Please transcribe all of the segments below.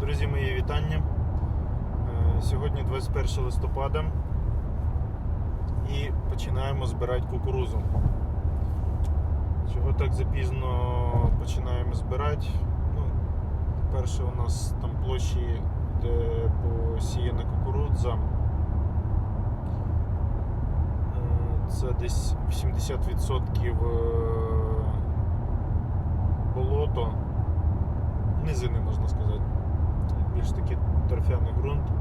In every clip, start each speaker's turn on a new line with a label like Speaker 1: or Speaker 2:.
Speaker 1: Друзі, мої вітання. Е, Сьогодні 21 листопада і починаємо збирати кукурузу. Чого так запізно починаємо збирати? Ну, перше, у нас там площі, де посіяна кукурудза. Е, Це десь 80% е, болото, низини можна сказати більш такий торфяний ґрунт.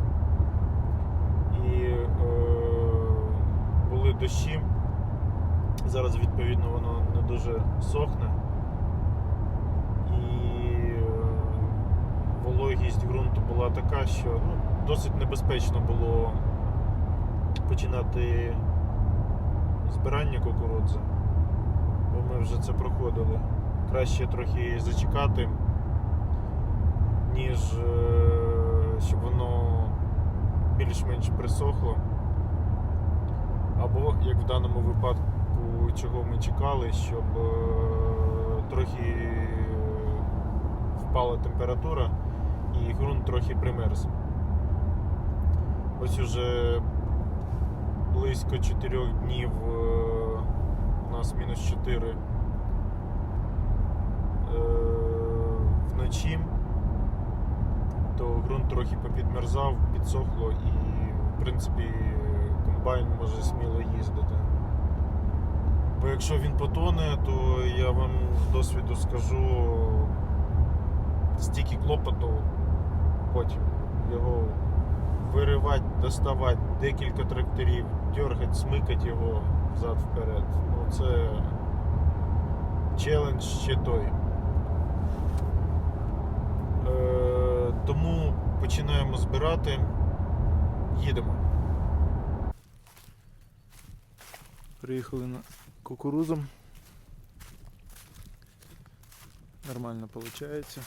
Speaker 1: І е, були дощі. Зараз, відповідно, воно не дуже сохне. І е, вологість ґрунту була така, що ну, досить небезпечно було починати збирання кукурудзи, бо ми вже це проходили. Краще трохи зачекати ніж е, щоб воно більш-менш присохло. Або, як в даному випадку, чого ми чекали, щоб е, трохи впала температура і ґрунт трохи примерз. Ось уже близько 4 днів е, у нас мінус 4 е, вночі то ґрунт трохи попідмерзав, підсохло і, в принципі, комбайн може сміло їздити. Бо якщо він потоне, то я вам з досвіду скажу стільки клопоту потім його виривати, доставати, декілька тракторів, дергати, смикати його взад-вперед. Ну це челендж ще той. Е, тому починаємо збирати. Їдемо. Приїхали на кукурузу. Нормально виходить.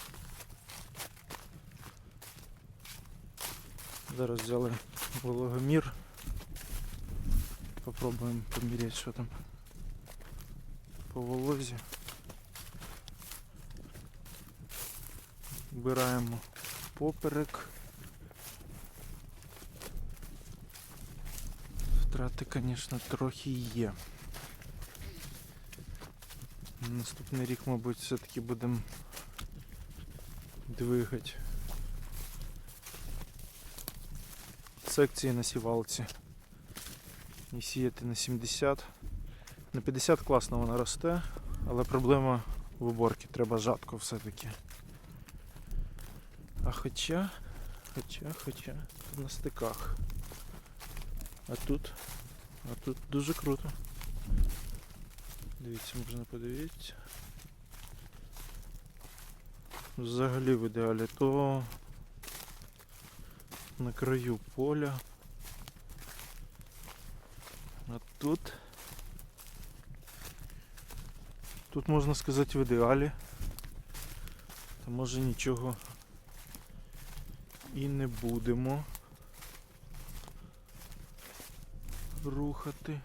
Speaker 1: Зараз взяли вологомір. Попробуємо поміряти, що там по волозі. Вбираємо поперек. Втрати, звісно, трохи є. Наступний рік, мабуть, все-таки будемо двигати секції на сівалці. І сіяти на 70. На 50 класно вона росте, але проблема в уборці, треба жатко все-таки. А хоча, хоча, хоча, на стиках. А тут, а тут дуже круто. Дивіться, можна подивитися. Взагалі в ідеалі то на краю поля. А тут тут можна сказати в ідеалі. Та може нічого і не будемо рухати.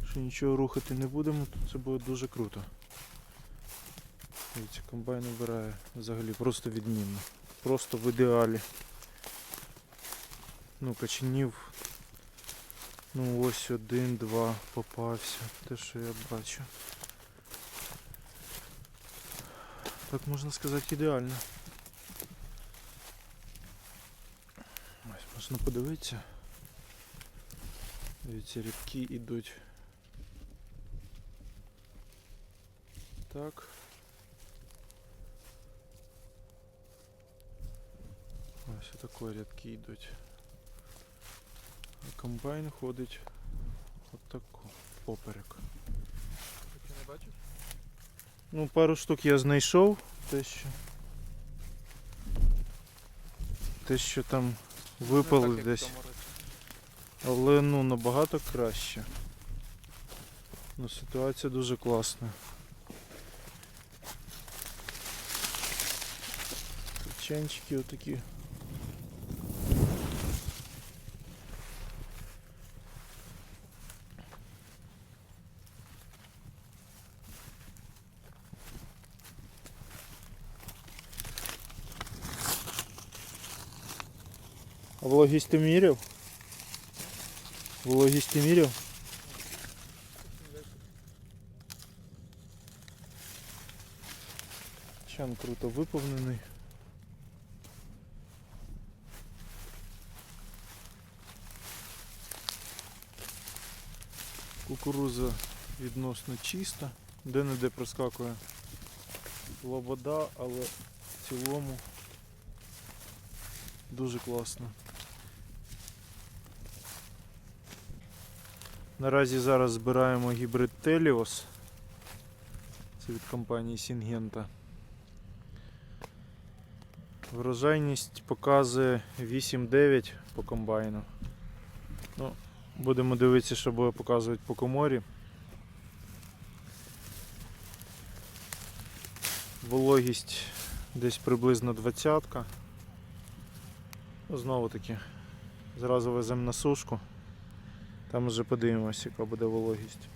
Speaker 1: Якщо нічого рухати не будемо, то це буде дуже круто. Дивіться, комбайн вибирає взагалі просто відмінно. Просто в ідеалі. Ну, качанів. Ну ось один, два попався. Те, що я бачу. Так можна сказати ідеально. Можна подивитися. Дивіться, рібки йдуть. Так. Ось такої рядки йдуть. А комбайн ходить отако поперек.
Speaker 2: Ти не бачиш?
Speaker 1: Ну, пару штук я знайшов, те що. Те, що там випали
Speaker 2: так,
Speaker 1: десь. Але ну набагато краще. Ну, ситуація дуже класна. Печенчики отакі.
Speaker 2: А вологість ти міряв? Вологість ти міряв? Чан круто виповнений. Кукуруза відносно чиста, де-не-де проскакує лобода, але в цілому дуже класно. Наразі зараз збираємо гібрид Telios. Це від компанії Syngenta. Врожайність показує 8-9 по комбайну. Ну, будемо дивитися, що буде показувати по коморі. Вологість десь приблизно 20. Ну, знову таки, зразу веземо на сушку. Там вже подивимося, яка буде вологість.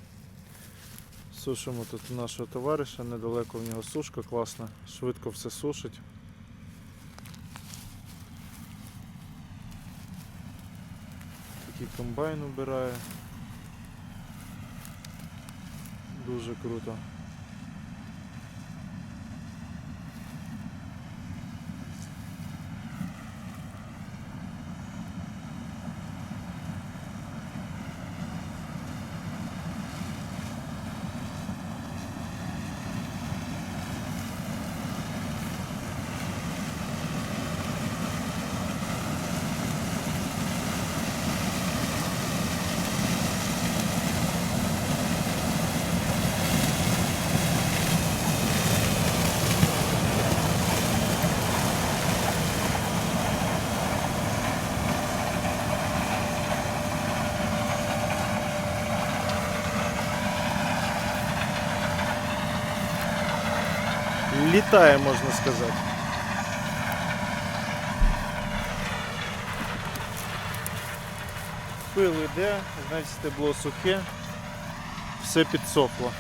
Speaker 2: Сушимо тут нашого товариша, недалеко в нього сушка класна, швидко все сушить. Такий комбайн убирає. Дуже круто. Літає, можна сказати. Пил іде, значить стебло сухе, все підсохло.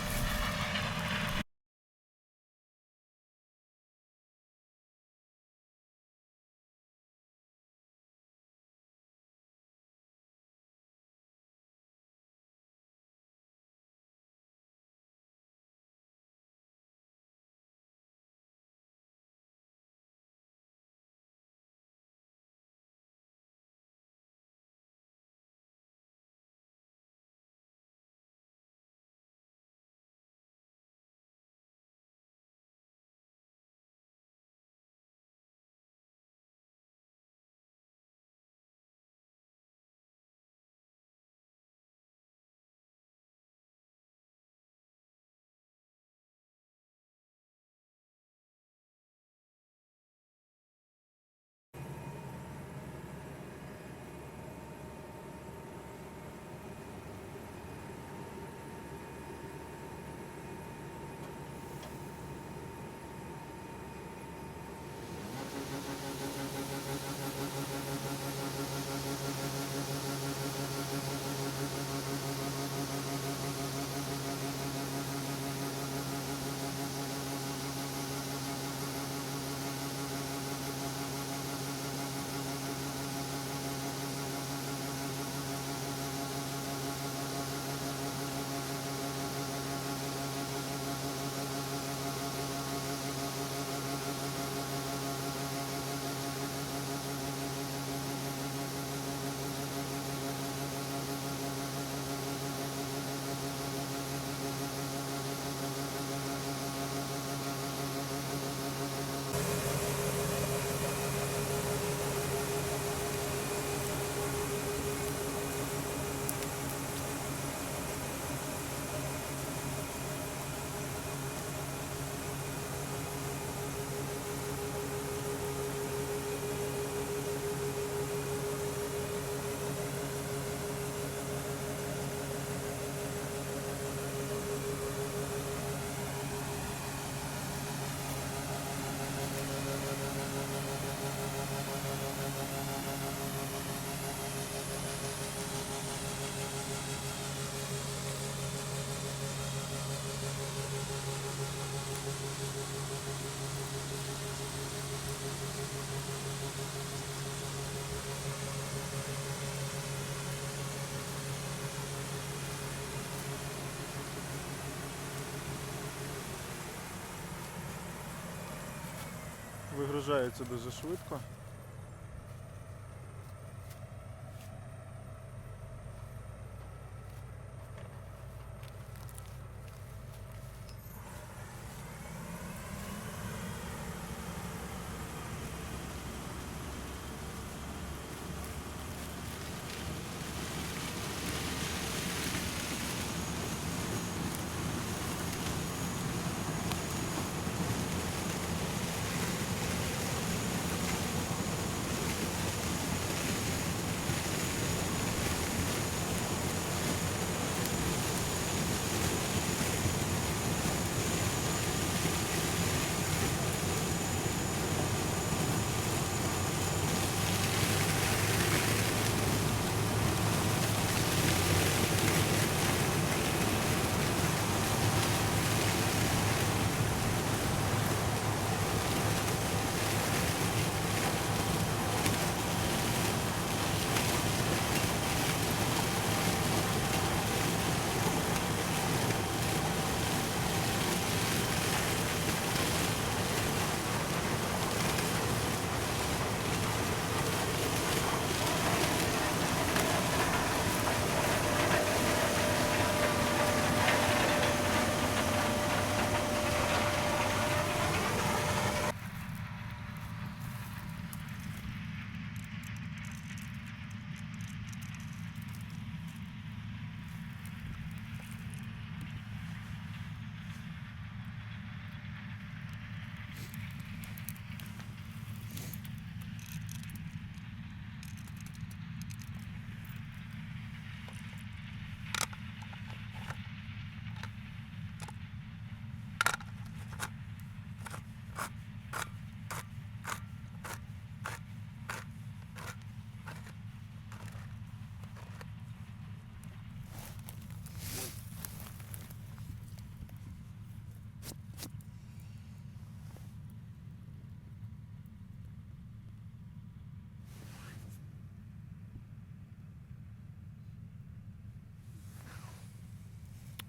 Speaker 1: Вигружається дуже швидко.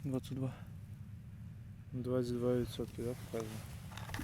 Speaker 2: Двадцять два.
Speaker 1: 22% да, показує.